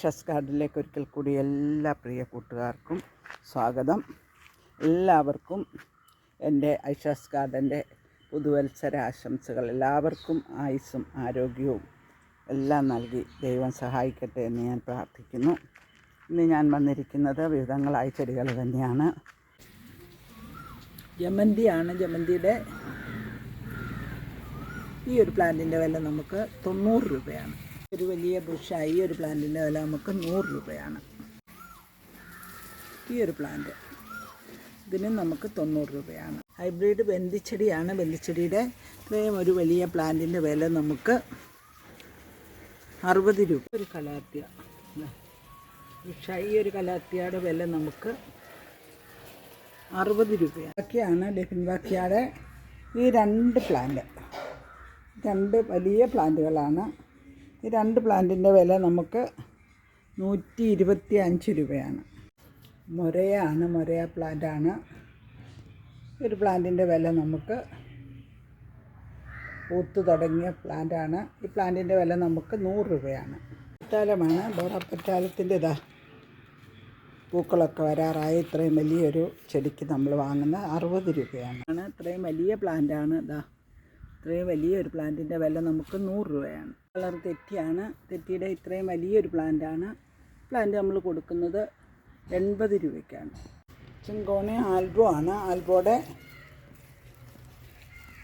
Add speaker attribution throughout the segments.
Speaker 1: ഷസ് ഗാർഡിലേക്ക് ഒരിക്കൽ കൂടി എല്ലാ പ്രിയ കൂട്ടുകാർക്കും സ്വാഗതം. എല്ലാവർക്കും എന്റെ ഐഷാസ് ഗാർഡന്റെ പുതുവത്സര ആശംസകൾ. എല്ലാവർക്കും ആയുസ്സും ആരോഗ്യവും എല്ലാം നൽകി ദൈവം സഹായിക്കട്ടെ എന്ന് ഞാൻ പ്രാർത്ഥിക്കുന്നു. ഇന്ന് ഞാൻ വന്നിരിക്കുന്നത് വിവിധങ്ങളായ ചെടികൾ തന്നെയാണ്. ജമന്തിയാണ് ജമന്തിയുടെ ഈ ഒരു പ്ലാന്റിന്റെ വില നമുക്ക് തൊണ്ണൂറ് രൂപയാണ്. ഒരു വലിയ ബുഷായി ഒരു പ്ലാന്റിന്റെ വില നമുക്ക് നൂറ് രൂപയാണ്. ഈ ഒരു പ്ലാന്റ് ഇതിന് നമുക്ക് തൊണ്ണൂറ് രൂപയാണ്. ഹൈബ്രിഡ് ബന്ധിച്ചെടിയാണ് ബന്ധിച്ചെടിയുടെ ഇത്രയും ഒരു വലിയ പ്ലാന്റിന്റെ വില നമുക്ക് അറുപത് രൂപ. ഒരു കലാത്തിയ. ഈ ഒരു കലാത്തിയയുടെ വില നമുക്ക് അറുപത് രൂപയാണ്. ബാക്കിയാണ് ഡെഫിൻ ബാക്കിയാടെ ഈ രണ്ട് പ്ലാന്റ്. രണ്ട് വലിയ പ്ലാന്റുകളാണ് ഈ രണ്ട് പ്ലാന്റിന്റെ വില നമുക്ക് നൂറ്റി ഇരുപത്തി അഞ്ച് രൂപയാണ്. മൊരയാണ് മൊരയ പ്ലാന്റാണ്. ഒരു പ്ലാന്റിന്റെ വില നമുക്ക് പൂത്ത് തുടങ്ങിയ പ്ലാന്റാണ്. ഈ പ്ലാന്റിന്റെ വില നമുക്ക് നൂറ് രൂപയാണ്. പറ്റാലമാണ് ബോറപ്പറ്റാലത്തിന്റെ ഇതാ പൂക്കളൊക്കെ വരാറായി. ഇത്രയും വലിയൊരു ചെടിക്ക് നമ്മൾ വാങ്ങുന്ന അറുപത് രൂപയാണ്. ഇത്രയും വലിയ പ്ലാന്റാണ്. ഇതാ ഇത്രയും വലിയൊരു പ്ലാന്റിന്റെ വില നമുക്ക് നൂറ് രൂപയാണ്. കളർ തെറ്റിയാണ്. തെറ്റിയുടെ ഇത്രയും വലിയൊരു പ്ലാന്റാണ്. പ്ലാന്റ് നമ്മൾ കൊടുക്കുന്നത് എൺപത് രൂപയ്ക്കാണ്. ചിങ്കോണി ആൽബോ ആണ്. ആൽബോയുടെ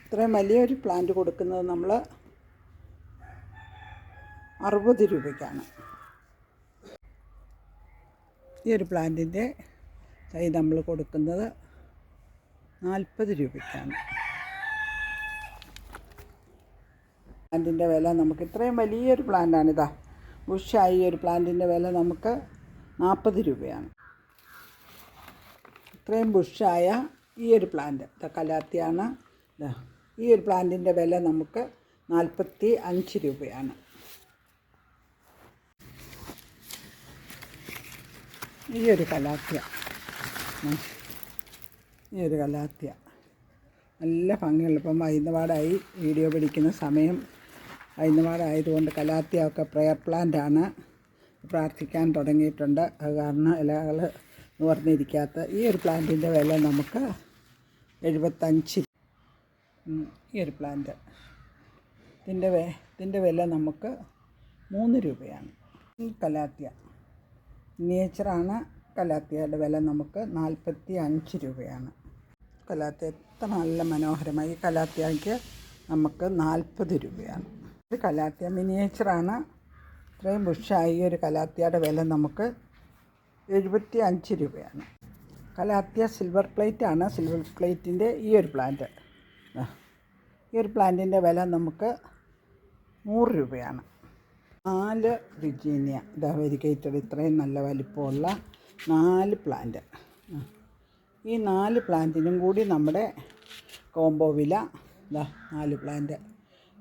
Speaker 1: ഇത്രയും വലിയൊരു പ്ലാന്റ് കൊടുക്കുന്നത് നമ്മൾ അറുപത് രൂപയ്ക്കാണ്. ഈ ഒരു പ്ലാന്റിന്റെ തൈ നമ്മൾ കൊടുക്കുന്നത് നാൽപ്പത് രൂപയ്ക്കാണ്. പ്ലാന്റിന്റെ വില നമുക്ക് ഇത്രയും വലിയൊരു പ്ലാന്റാണിതാ. ബുഷായി ഒരു പ്ലാന്റിന്റെ വില നമുക്ക് നാൽപ്പത് രൂപയാണ്. ഇത്രയും ബുഷായ ഈ ഒരു പ്ലാന്റ് കലാത്തിയാണ്. ഈ ഒരു പ്ലാന്റിന്റെ വില നമുക്ക് നാൽപ്പത്തി അഞ്ച് രൂപയാണ്. ഈ ഒരു കലാത്തിയ. ഈ ഒരു കലാത്തിയ. നല്ല ഭംഗിയുള്ള ഇപ്പം വൈകുന്നപാടായി വീഡിയോ പിടിക്കുന്ന സമയം. വൈകുന്നപാടായതുകൊണ്ട് കലാത്തിയൊക്കെ പ്രെയർ പ്ലാന്റാണ് ആണ് പ്രാർത്ഥിക്കാൻ തുടങ്ങിയിട്ടുണ്ട്. അത് കാരണം ഇലകൾ നിവർന്നിരിക്കാത്ത ഈ ഒരു പ്ലാന്റിന്റെ വില നമുക്ക് എഴുപത്തഞ്ച് ഈ ഒരു പ്ലാന്റ് ഇതിന്റെ വേ ഇതിന്റെ വില നമുക്ക് മൂന്ന് രൂപയാണ്. കലാത്തിയ നേച്ചറാണ് കലാത്തിയയുടെ വില നമുക്ക് നാൽപ്പത്തി അഞ്ച് രൂപയാണ്. കലാത്തിയ എത്ര നല്ല മനോഹരമായി ഈ കലാത്തിയയ്ക്ക് നമുക്ക് നാൽപ്പത് രൂപയാണ്. ഇത് കലാത്തിയ മിനിയേച്ചറാണ്. ഇത്രയും ബുഷായി ഒരു കലാത്തിയയുടെ വില നമുക്ക് എഴുപത്തി അഞ്ച് രൂപയാണ്. കലാത്തിയ സിൽവർ പ്ലേറ്റ് ആണ്. സിൽവർ പ്ലേറ്റിന്റെ ഈ ഒരു പ്ലാന്റ്. ഈ ഒരു പ്ലാന്റിന്റെ വില നമുക്ക് നൂറ് രൂപയാണ്. നാല് വിജീനിയ ഇതാ വെരിഗേറ്റഡ് ഇത്രയും നല്ല വലിപ്പമുള്ള നാല് പ്ലാന്റ്. ഈ നാല് പ്ലാന്റിനും കൂടി നമ്മുടെ കോംബോ വില ഇതാ നാല് പ്ലാന്റ്.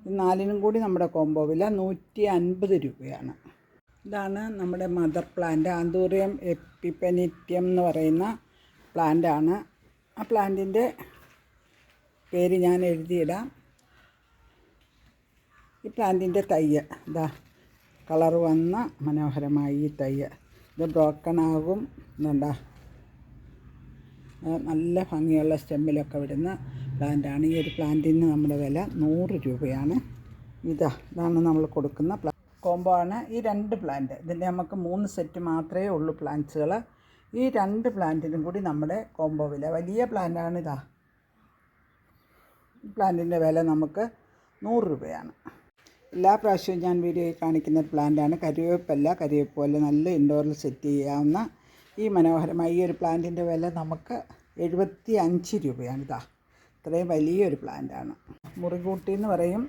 Speaker 1: നാലിനും കൂടി നമ്മുടെ കോംബോ വില നൂറ്റി അൻപത് രൂപയാണ്. ഇതാണ് നമ്മുടെ മദർ പ്ലാന്റ് ആന്തൂറിയം എപ്പിപ്പനിത്യം എന്ന് പറയുന്ന പ്ലാന്റാണ് ആ പ്ലാന്റിന്റെ പേര് ഞാൻ എഴുതിയിടാം. ഈ പ്ലാന്റിന്റെ തയ്യ് ഇതാ കളർ വന്ന മനോഹരമായി ഈ തയ്യ്. ഇത് ബ്രോക്കൺ ആകും എന്താ നല്ല ഭംഗിയുള്ള സ്റ്റെമ്മിലൊക്കെ വിടുന്ന പ്ലാന്റാണ്. ഈ ഒരു പ്ലാന്റിന് നമ്മുടെ വില നൂറ് രൂപയാണ്. ഇതാ ഇതാണ് നമ്മൾ കൊടുക്കുന്ന പ്ലാ കോംബോ ആണ് ഈ രണ്ട് പ്ലാന്റ് ഇതിന്റെ നമുക്ക് മൂന്ന് സെറ്റ് മാത്രമേ ഉള്ളൂ പ്ലാന്റ്സുകൾ ഈ രണ്ട് പ്ലാന്റിനും കൂടി നമ്മുടെ കോംബോ വില. വലിയ പ്ലാന്റാണ് ഇതാ. പ്ലാന്റിന്റെ വില നമുക്ക് നൂറ് രൂപയാണ്. എല്ലാ പ്രാവശ്യവും ഞാൻ വീഡിയോയിൽ കാണിക്കുന്ന പ്ലാന്റാണ് കരിവേപ്പല്ല കരിവേപ്പ് പോലെ നല്ല ഇൻഡോറിൽ സെറ്റ് ചെയ്യാവുന്ന ഈ മനോഹരമായ ഈ ഒരു പ്ലാന്റിന്റെ വില നമുക്ക് എഴുപത്തി അഞ്ച് രൂപയാണ് ഇതാ. ഇത്രയും വലിയൊരു പ്ലാന്റാണ്. മുറികൂട്ടി എന്ന് പറയും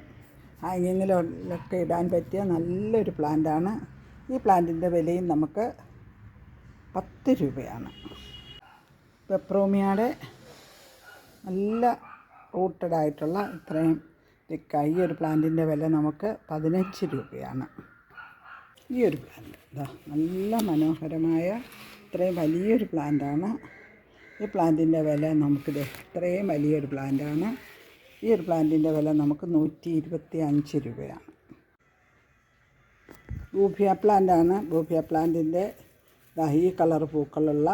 Speaker 1: ഹാങ്ങിങ്ങിലൊക്കെ ഇടാൻ പറ്റിയ നല്ലൊരു പ്ലാന്റാണ്. ഈ പ്ലാന്റിന്റെ വിലയും നമുക്ക് പത്ത് രൂപയാണ്. പെപ്രോമിയാടെ നല്ല റൂട്ടഡായിട്ടുള്ള ഇത്രയും തിക്കായി ഈ ഒരു പ്ലാന്റിന്റെ വില നമുക്ക് പതിനഞ്ച് രൂപയാണ്. ഈ ഒരു പ്ലാന്റ് ഇതാ നല്ല മനോഹരമായ ഇത്രയും വലിയൊരു പ്ലാന്റാണ്. ഈ പ്ലാന്റിന്റെ വില നമുക്കിത് ഇത്രയും വലിയൊരു പ്ലാന്റാണ്. ഈ ഒരു പ്ലാന്റിന്റെ വില നമുക്ക് നൂറ്റി ഇരുപത്തി അഞ്ച് രൂപയാണ്. ഗൂഫിയ പ്ലാന്റാണ്. ഗൂഫിയ പ്ലാന്റിന്റെ ഈ കളർ പൂക്കളുള്ള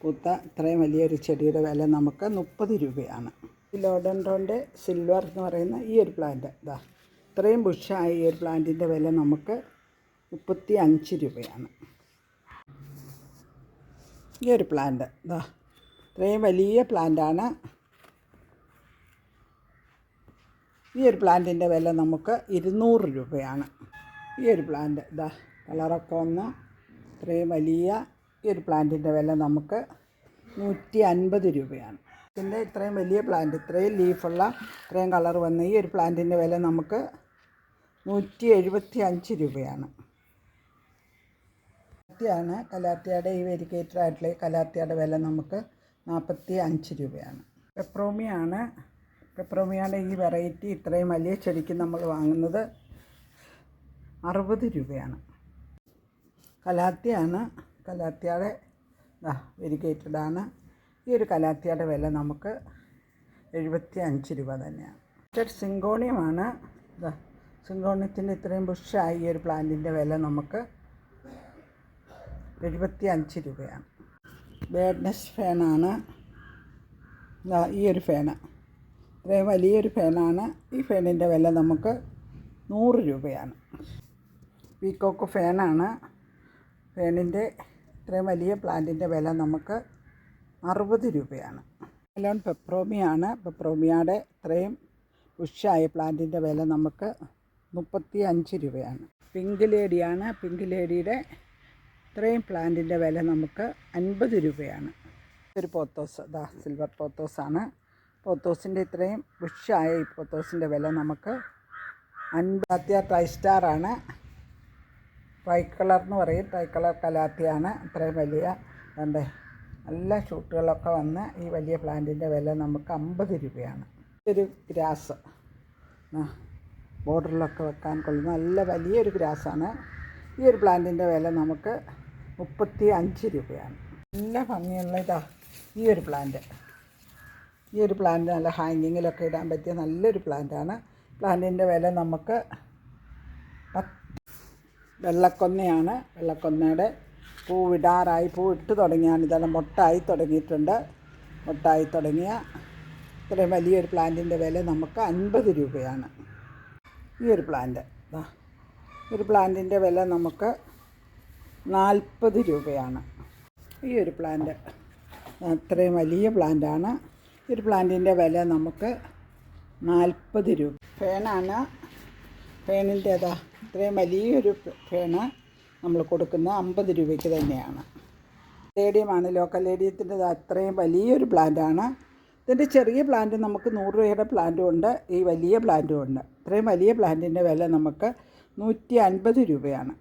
Speaker 1: പൂത്ത ഇത്രയും വലിയൊരു ചെടിയുടെ വില നമുക്ക് മുപ്പത് രൂപയാണ്. ലോഡൻഡ്രോന്റെ സിൽവർ എന്ന് പറയുന്ന ഈ ഒരു പ്ലാന്റ് ഇതാ ഇത്രയും ബുഷായ ഈ ഒരു പ്ലാന്റിന്റെ വില നമുക്ക് മുപ്പത്തി അഞ്ച് രൂപയാണ്. ഈ ഒരു പ്ലാന്റ് ഇതാ ഇത്രയും വലിയ പ്ലാന്റാണ് ഈ ഒരു പ്ലാന്റിന്റെ വില നമുക്ക് ഇരുന്നൂറ് രൂപയാണ്. ഈ ഒരു പ്ലാന്റ് ഇതാ കളറൊക്കെ ഒന്ന് ഇത്രയും വലിയ ഈ ഒരു പ്ലാന്റിന്റെ വില നമുക്ക് നൂറ്റി അൻപത് രൂപയാണ്. ഇതിന്റെ ഇത്രയും വലിയ പ്ലാന്റ് ഇത്രയും ലീഫുള്ള ഇത്രയും കളർ വന്ന ഈ ഒരു പ്ലാന്റിന്റെ വില നമുക്ക് നൂറ്റി എഴുപത്തി അഞ്ച് രൂപയാണ്. കലാത്തിയാണ്. കലാത്തിയുടെ ഈ വെരിക്കേറ്റഡ് ആയിട്ടുള്ള കലാത്തിയുടെ വില നമുക്ക് നാൽപ്പത്തി അഞ്ച് രൂപയാണ്. പെപ്രോമിയാണ്. പെപ്രോമിയുടെ ഈ വെറൈറ്റി ഇത്രയും വലിയ ചെടിക്ക് നമ്മൾ വാങ്ങുന്നത് അറുപത് രൂപയാണ്. കലാത്തിയാണ്. കലാത്തിയുടെ വെരിഗേറ്റഡ് ആണ്. ഈ ഒരു കലാത്തിയുടെ വില നമുക്ക് എഴുപത്തി അഞ്ച് രൂപ തന്നെയാണ്. മറ്റൊരു സിങ്കോണിയമാണ് സിങ്കോണിയത്തിന്റെ ഇത്രയും ബുഷായി ഈ ഒരു പ്ലാന്റിന്റെ വില നമുക്ക് എഴുപത്തി അഞ്ച് രൂപയാണ് ബേഡ്നെസ് ഫാനാണ് ഈ ഒരു ഫാന് ഇത്രയും വലിയൊരു ഫാനാണ് ഈ ഫാനിന്റെ വില നമുക്ക് നൂറ് രൂപയാണ്. പീക്കോക്ക് ഫാനാണ് ഫാനിന്റെ ഇത്രയും വലിയ പ്ലാന്റിന്റെ വില നമുക്ക് അറുപത് രൂപയാണ്. അലോൺ പെപ്രോമിയാണ് പെപ്രോമിയയുടെ ഇത്രയും ഉഷായ പ്ലാന്റിന്റെ വില നമുക്ക് മുപ്പത്തി അഞ്ച് രൂപയാണ് പിങ്ക് ലേഡിയാണ് പിങ്ക് ലേഡിയുടെ ഇത്രയും പ്ലാന്റിന്റെ വില നമുക്ക് അൻപത് രൂപയാണ്. ഒരു പോത്തോസ് ദാ സിൽവർ പോത്തോസാണ് പോത്തോസിന്റെ ഇത്രയും ബുഷായ ഈ പോത്തോസിന്റെ വില നമുക്ക് അൻപത്തിയ ട്രൈ സ്റ്റാറാണ് ട്രൈ കളർ എന്ന് പറയും. ട്രൈ കളർ കലാത്തിയാണ്. ഇത്രയും വലിയ കണ്ടേ നല്ല ഷൂട്ടുകളൊക്കെ വന്ന് ഈ വലിയ പ്ലാന്റിന്റെ വില നമുക്ക് അമ്പത് രൂപയാണ്. ഒരു ഗ്രാസ്. ബോർഡറിലൊക്കെ വെക്കാൻ കൊള്ളുന്ന നല്ല വലിയൊരു ഗ്രാസാണ്. ഈ ഒരു പ്ലാന്റിന്റെ വില നമുക്ക് മുപ്പത്തി അഞ്ച് രൂപയാണ്. നല്ല ഭംഗിയുള്ള ഇതാ ഈ ഒരു പ്ലാന്റ് ഈ ഒരു പ്ലാന്റ് നല്ല ഹാങ്ങിങ്ങിലൊക്കെ ഇടാൻ പറ്റിയ നല്ലൊരു പ്ലാന്റാണ് പ്ലാന്റിന്റെ വില നമുക്ക് വെള്ളക്കൊന്നയാണ്. വെള്ളക്കൊന്നയുടെ പൂവിടാറായി പൂവിട്ട് തുടങ്ങിയാണ്. ഇതെല്ലാം മുട്ടായി തുടങ്ങിയിട്ടുണ്ട്. മുട്ടായി തുടങ്ങിയ ഇത്രയും വലിയൊരു പ്ലാന്റിന്റെ വില നമുക്ക് അൻപത് രൂപയാണ്. ഈ ഒരു പ്ലാന്റ് ഒരു പ്ലാന്റിന്റെ വില നമുക്ക് നാൽപ്പത് രൂപയാണ്. ഈ ഒരു പ്ലാന്റ് അത്രയും വലിയ പ്ലാന്റാണ് ഈ ഒരു പ്ലാന്റിന്റെ വില നമുക്ക് നാൽപ്പത് രൂപ. ഫേനാണ് ഫേനിന്റെ അതാ ഇത്രയും വലിയൊരു ഫേണ് നമ്മൾ കൊടുക്കുന്ന അമ്പത് രൂപയ്ക്ക് തന്നെയാണ്. ലേഡിയമാണ് ലോക്കൽ ലേഡിയത്തിന്റെ അത്രയും വലിയൊരു പ്ലാന്റാണ് ഇതിന്റെ ചെറിയ പ്ലാന്റ് നമുക്ക് നൂറ് രൂപയുടെ പ്ലാന്റും ഉണ്ട്. ഈ വലിയ പ്ലാന്റും ഉണ്ട്. ഇത്രയും വലിയ പ്ലാന്റിന്റെ വില നമുക്ക് നൂറ്റി അൻപത് രൂപയാണ്.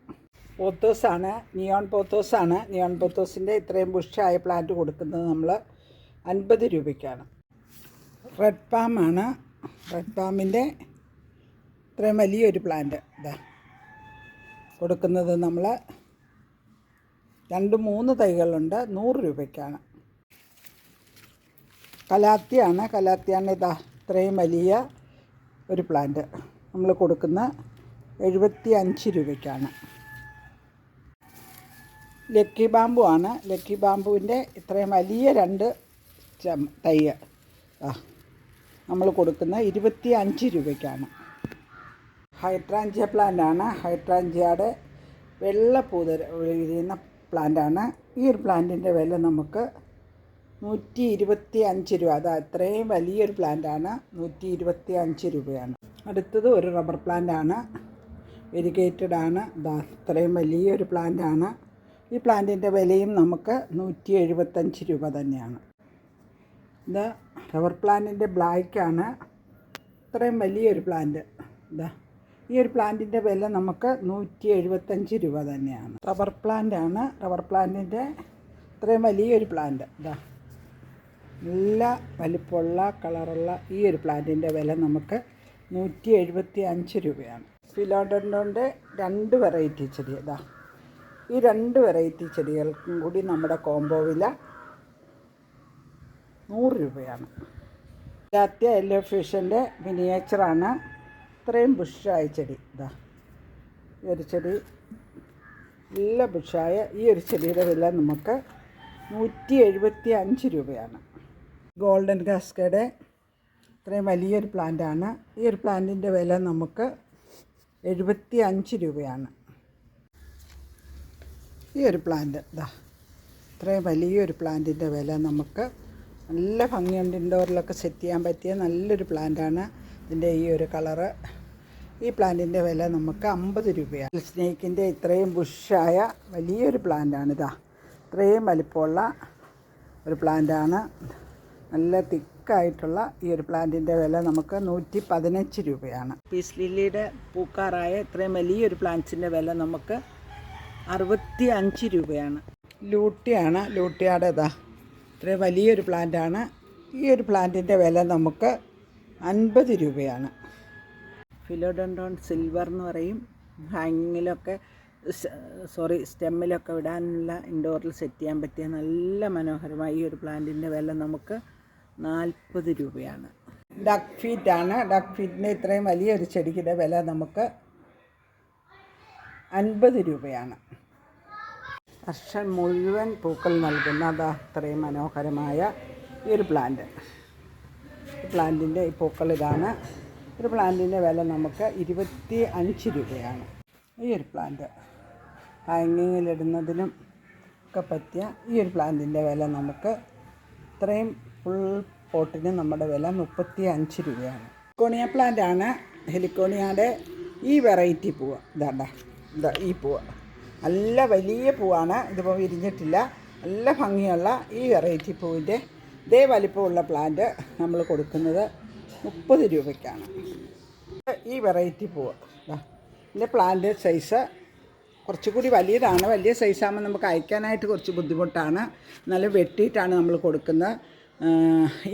Speaker 1: പോത്തോസാണ്. നിയോൺ പോത്തോസാണ്. നിയോൺ പോത്തോസിന്റെ ഇത്രയും ബുഷായ പ്ലാന്റ് കൊടുക്കുന്നത് നമ്മൾ അൻപത് രൂപയ്ക്കാണ്. റെഡ് പാമാണ് റെഡ് പാമിന്റെ ഇത്രയും വലിയൊരു പ്ലാന്റ് ഇതാ. കൊടുക്കുന്നത് നമ്മൾ രണ്ട് മൂന്ന് തൈകളുണ്ട്. നൂറ് രൂപയ്ക്കാണ്. കലാത്തിയാണ്. കലാത്തിയാണ് ഇതാ ഇത്രയും വലിയ ഒരു പ്ലാന്റ് നമ്മൾ കൊടുക്കുന്ന എഴുപത്തി അഞ്ച് രൂപയ്ക്കാണ്. ലക്കി ബാമ്പു ആണ് ലക്കി ബാമ്പുവിന്റെ ഇത്രയും വലിയ രണ്ട് ചം തൈ ആ നമ്മൾ കൊടുക്കുന്ന ഇരുപത്തി അഞ്ച് രൂപയ്ക്കാണ്. ഹൈഡ്രാഞ്ചിയ പ്ലാന്റാണ്. ഹൈഡ്രാഞ്ചിയയുടെ വെള്ള പൂതര പ്ലാന്റാണ്. ഈ ഒരു പ്ലാന്റിന്റെ വില നമുക്ക് നൂറ്റി ഇരുപത്തി അഞ്ച് രൂപ. അത് അത്രയും വലിയൊരു പ്ലാന്റാണ്. നൂറ്റി ഇരുപത്തി അഞ്ച് രൂപയാണ്. അടുത്തത് ഒരു റബ്ബർ പ്ലാന്റാണ്. വെരിഗേറ്റഡ് ആണ് ഇതാ ഇത്രയും വലിയൊരു പ്ലാന്റാണ്. ഈ പ്ലാന്റിന്റെ വിലയും നമുക്ക് നൂറ്റി എഴുപത്തഞ്ച് രൂപ തന്നെയാണ്. ഇത് റബ്ബർ പ്ലാന്റിന്റെ ബ്ലാക്കാണ് ഇത്രയും വലിയൊരു പ്ലാന്റ്. ഇതാ ഈ ഒരു പ്ലാന്റിന്റെ വില നമുക്ക് നൂറ്റി എഴുപത്തഞ്ച് രൂപ തന്നെയാണ്. റബ്ബർ പ്ലാന്റാണ് റബ്ബർ പ്ലാന്റിന്റെ ഇത്രയും വലിയൊരു പ്ലാന്റ്. ഇതാ നല്ല വലിപ്പമുള്ള കളറുള്ള ഈ ഒരു പ്ലാന്റിന്റെ വില നമുക്ക് നൂറ്റി എഴുപത്തി അഞ്ച് രൂപയാണ്. ഫിലോഡൻഡോന്റെ രണ്ട് വെറൈറ്റി ചെടി. ഇതാ ഈ രണ്ട് വെറൈറ്റി ചെടികൾക്കും കൂടി നമ്മുടെ കോംബോ വില നൂറ് രൂപയാണ്. ജാത്യ യെല്ലോ ഫിഷിന്റെ മിനിയേച്ചറാണ് ഇത്രയും ബുഷായ ചെടി. ഇതാ ഈ ഒരു ചെടി നല്ല ബുഷായ ഈ ഒരു ചെടിയുടെ വില നമുക്ക് നൂറ്റി എഴുപത്തി അഞ്ച് രൂപയാണ്. ഗോൾഡൻ കാസ്കേഡ് ഇത്രയും വലിയൊരു പ്ലാന്റാണ് ഈ ഒരു പ്ലാന്റിന്റെ വില നമുക്ക് എഴുപത്തി അഞ്ച് രൂപയാണ്. ഈ ഒരു പ്ലാന്റ് ഇതാ ഇത്രയും വലിയൊരു പ്ലാന്റിന്റെ വില നമുക്ക് നല്ല ഭംഗിയുണ്ട് ഇൻഡോറിലൊക്കെ സെറ്റ് ചെയ്യാൻ പറ്റിയ നല്ലൊരു പ്ലാന്റാണ് ഇതിന്റെ ഈ ഒരു കളറ് ഈ പ്ലാന്റിന്റെ വില നമുക്ക് അമ്പത് രൂപയാണ്. സ്നേക്കിന്റെ ഇത്രയും ബുഷായ വലിയൊരു പ്ലാന്റാണ് ഇതാ ഇത്രയും വലിപ്പമുള്ള ഒരു പ്ലാന്റാണ് നല്ല തിക്കായിട്ടുള്ള ഈ ഒരു പ്ലാന്റിന്റെ വില നമുക്ക് നൂറ്റി പതിനഞ്ച് രൂപയാണ് പീസ് ലില്ലിയുടെ പൂക്കാറായ ഇത്രയും വലിയൊരു പ്ലാന്റ്സിന്റെ വില നമുക്ക് അറുപത്തി അഞ്ച് രൂപയാണ്. ലൂട്ടിയാണ് ലൂട്ടിയാടെ ഇതാ ഇത്ര വലിയൊരു പ്ലാന്റാണ്. ഈ ഒരു പ്ലാന്റിന്റെ വില നമുക്ക് അൻപത് രൂപയാണ്. ഫിലോഡൻഡോൺ സിൽവർ എന്ന് പറയും. ഹാങ്ങിങ്ങിലൊക്കെ സോറി സ്റ്റെമ്മിലൊക്കെ വിടാനുള്ള ഇൻഡോറിൽ സെറ്റ് ചെയ്യാൻ പറ്റിയ നല്ല മനോഹരമായ ഈ ഒരു പ്ലാന്റിന്റെ വില നമുക്ക് നാൽപ്പത് രൂപയാണ്. ഡക്ക് ഫീറ്റാണ്. ഡക്ക് ഫീറ്റിന്റെ ഇത്രയും വലിയൊരു ചെടിക്കിന്റെ വില നമുക്ക് അൻപത് രൂപയാണ്. വർഷം മുഴുവൻ പൂക്കൾ നൽകുന്ന അതാ അത്രയും മനോഹരമായ ഈ ഒരു പ്ലാന്റ് പ്ലാന്റിന്റെ ഈ പൂക്കൾ ഇതാണ്. ഒരു പ്ലാന്റിന്റെ വില നമുക്ക് ഇരുപത്തി അഞ്ച് രൂപയാണ്. ഈ ഒരു പ്ലാന്റ് ഹാങ്ങിങ്ങിലിടുന്നതിനും ഒക്കെ പറ്റിയ ഈ ഒരു പ്ലാന്റിന്റെ വില നമുക്ക് ഇത്രയും ഫുൾ പോട്ടിന് നമ്മുടെ വില മുപ്പത്തി അഞ്ച് രൂപയാണ്. ഹെലിക്കോണിയ പ്ലാന്റ് ആണ്. ഹെലിക്കോണിയയുടെ ഈ വെറൈറ്റി പൂവ്. ഇതാണ്ട ഇതാ ഈ പൂവ്. നല്ല വലിയ പൂവാണ്. ഇതിപ്പോൾ വിരിഞ്ഞിട്ടില്ല. നല്ല ഭംഗിയുള്ള ഈ വെറൈറ്റി പൂവിന്റെ ഇതേ വലിപ്പമുള്ള പ്ലാന്റ് നമ്മൾ കൊടുക്കുന്നത് മുപ്പത് രൂപയ്ക്കാണ്. ഈ വെറൈറ്റി പൂവ്. ഇതിന്റെ പ്ലാന്റ് സൈസ് കുറച്ചുകൂടി വലിയതാണ്. വലിയ സൈസാകുമ്പോൾ നമുക്ക് അയക്കാനായിട്ട് കുറച്ച് ബുദ്ധിമുട്ടാണ്. നല്ല വെട്ടിയിട്ടാണ് നമ്മൾ കൊടുക്കുന്നത്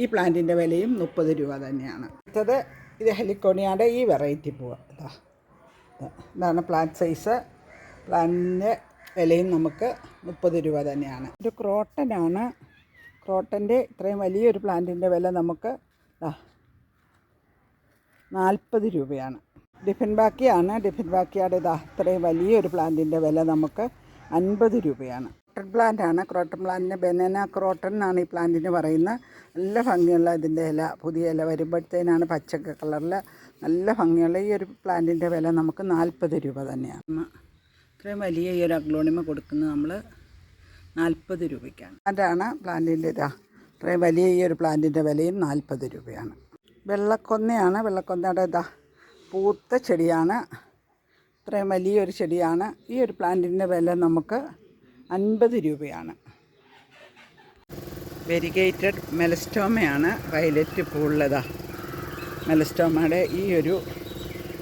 Speaker 1: ഈ പ്ലാന്റിന്റെ വിലയും മുപ്പത് രൂപ തന്നെയാണ്. അടുത്തത് ഇത് ഹെലിക്കോണിയാടെ ഈ വെറൈറ്റി പൂവ്. ഇതാ ഇതാ. ഇതാണ് പ്ലാന്റ് സൈസ്. പ്ലാന്റിന്റെ വിലയും നമുക്ക് മുപ്പത് രൂപ തന്നെയാണ്. ഒരു ക്രോട്ടനാണ്. ക്രോട്ടന്റെ ഇത്രയും വലിയൊരു പ്ലാന്റിന്റെ വില നമുക്ക് നാൽപ്പത് രൂപയാണ്. ഡിഫിൻ ബാക്കിയാണ്. ഡിഫിൻ ബാക്കിയുടെ ഇതാ ഇത്രയും വലിയൊരു പ്ലാന്റിന്റെ വില നമുക്ക് അൻപത് രൂപയാണ്. ക്രോട്ടൺ പ്ലാന്റ് ആണ് ക്രോട്ടൺ പ്ലാന്റിന് ബനാന ക്രോട്ടൺ എന്നാണ് ഈ പ്ലാന്റിന് പറയുന്നത്. നല്ല ഭംഗിയുള്ള ഇതിന്റെ ഇല പുതിയ ഇല വരുമ്പോഴത്തേനാണ് പച്ചക്ക കളറിൽ നല്ല ഭംഗിയുള്ള ഈ ഒരു പ്ലാന്റിന്റെ വില നമുക്ക് നാൽപ്പത് രൂപ തന്നെയാണ്. ഇത്രയും വലിയ ഈ ഒരു അഗ്ലോണിമ കൊടുക്കുന്നത് നമ്മൾ നാൽപ്പത് രൂപയ്ക്കാണ്. അതാണ് പ്ലാന്റിന്റെ ഇതാ. ഇത്രയും വലിയ ഈ ഒരു പ്ലാന്റിന്റെ വിലയും നാൽപ്പത് രൂപയാണ്. വെള്ളക്കൊന്നയാണ് വെള്ളക്കൊന്നയുടെ ഇതാ പൂത്ത ചെടിയാണ്. ഇത്രയും വലിയൊരു ചെടിയാണ്. ഈ ഒരു പ്ലാന്റിന്റെ വില നമുക്ക് അൻപത് രൂപയാണ്. Variegated മെലസ്റ്റോമയാണ് violet പൂവുള്ളതാ. മെലസ്റ്റോമയുടെ ഈ ഒരു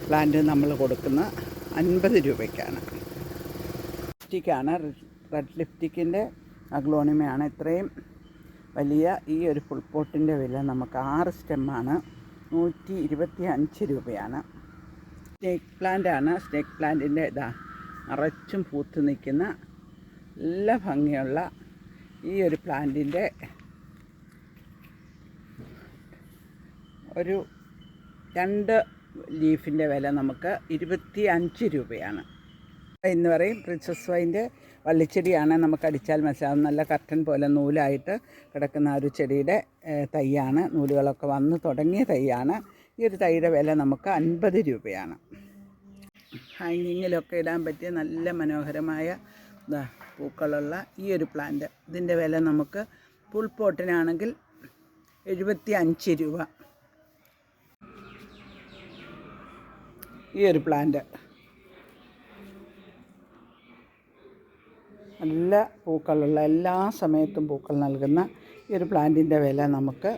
Speaker 1: പ്ലാന്റ് നമ്മൾ കൊടുക്കുന്ന അൻപത് രൂപയ്ക്കാണ്. ലിപ്റ്റിക്കാണ് റെഡ് ലിപ്സ്റ്റിക്കിന്റെ അഗ്ലോണിമയാണ്. ഇത്രയും വലിയ ഈ ഒരു ഫുൾ പോട്ടിന്റെ വില നമുക്ക് ആറ് സ്റ്റെമ്മാണ്. നൂറ്റി ഇരുപത്തി അഞ്ച് രൂപയാണ്. സ്നേക്ക് പ്ലാന്റ് ആണ് സ്നേക്ക് പ്ലാന്റിന്റെ ഇതാ നിറച്ചും പൂത്ത് നിൽക്കുന്ന നല്ല ഭംഗിയുള്ള ഈ ഒരു പ്ലാന്റിന്റെ ഒരു രണ്ട് ലീഫിന്റെ വില നമുക്ക് ഇരുപത്തി അഞ്ച് രൂപയാണ്. എന്ന് പറയും. പ്രിൻസസ് വൈന്റെ വള്ളിച്ചെടിയാണ് നമുക്ക് അടിച്ചാൽ മനസ്സിലാവും നല്ല കർട്ടൻ പോലെ നൂലായിട്ട് കിടക്കുന്ന ഒരു ചെടിയുടെ തൈയാണ്. നൂലുകളൊക്കെ വന്ന് തുടങ്ങിയ തൈയാണ്. ഈ ഒരു തൈയുടെ വില നമുക്ക് അൻപത് രൂപയാണ്. ഹാങ്ങിങ്ങിലൊക്കെ ഇടാൻ പറ്റിയ നല്ല മനോഹരമായ പൂക്കളുള്ള ഈ ഒരു പ്ലാന്റ് ഇതിന്റെ വില നമുക്ക് ഫുൾ പോട്ടിനാണെങ്കിൽ എഴുപത്തി അഞ്ച് രൂപ. ഈ ഒരു പ്ലാന്റ് നല്ല പൂക്കളുള്ള എല്ലാ സമയത്തും പൂക്കൾ നൽകുന്ന ഈ ഒരു പ്ലാന്റിന്റെ വില നമുക്ക്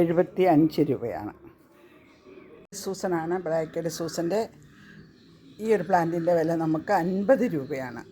Speaker 1: എഴുപത്തി അഞ്ച് രൂപയാണ്. സൂസനാണ് ബ്ലാക്ക് സൂസന്റെ ഈ ഒരു പ്ലാന്റിന്റെ വില നമുക്ക് അൻപത് രൂപയാണ്.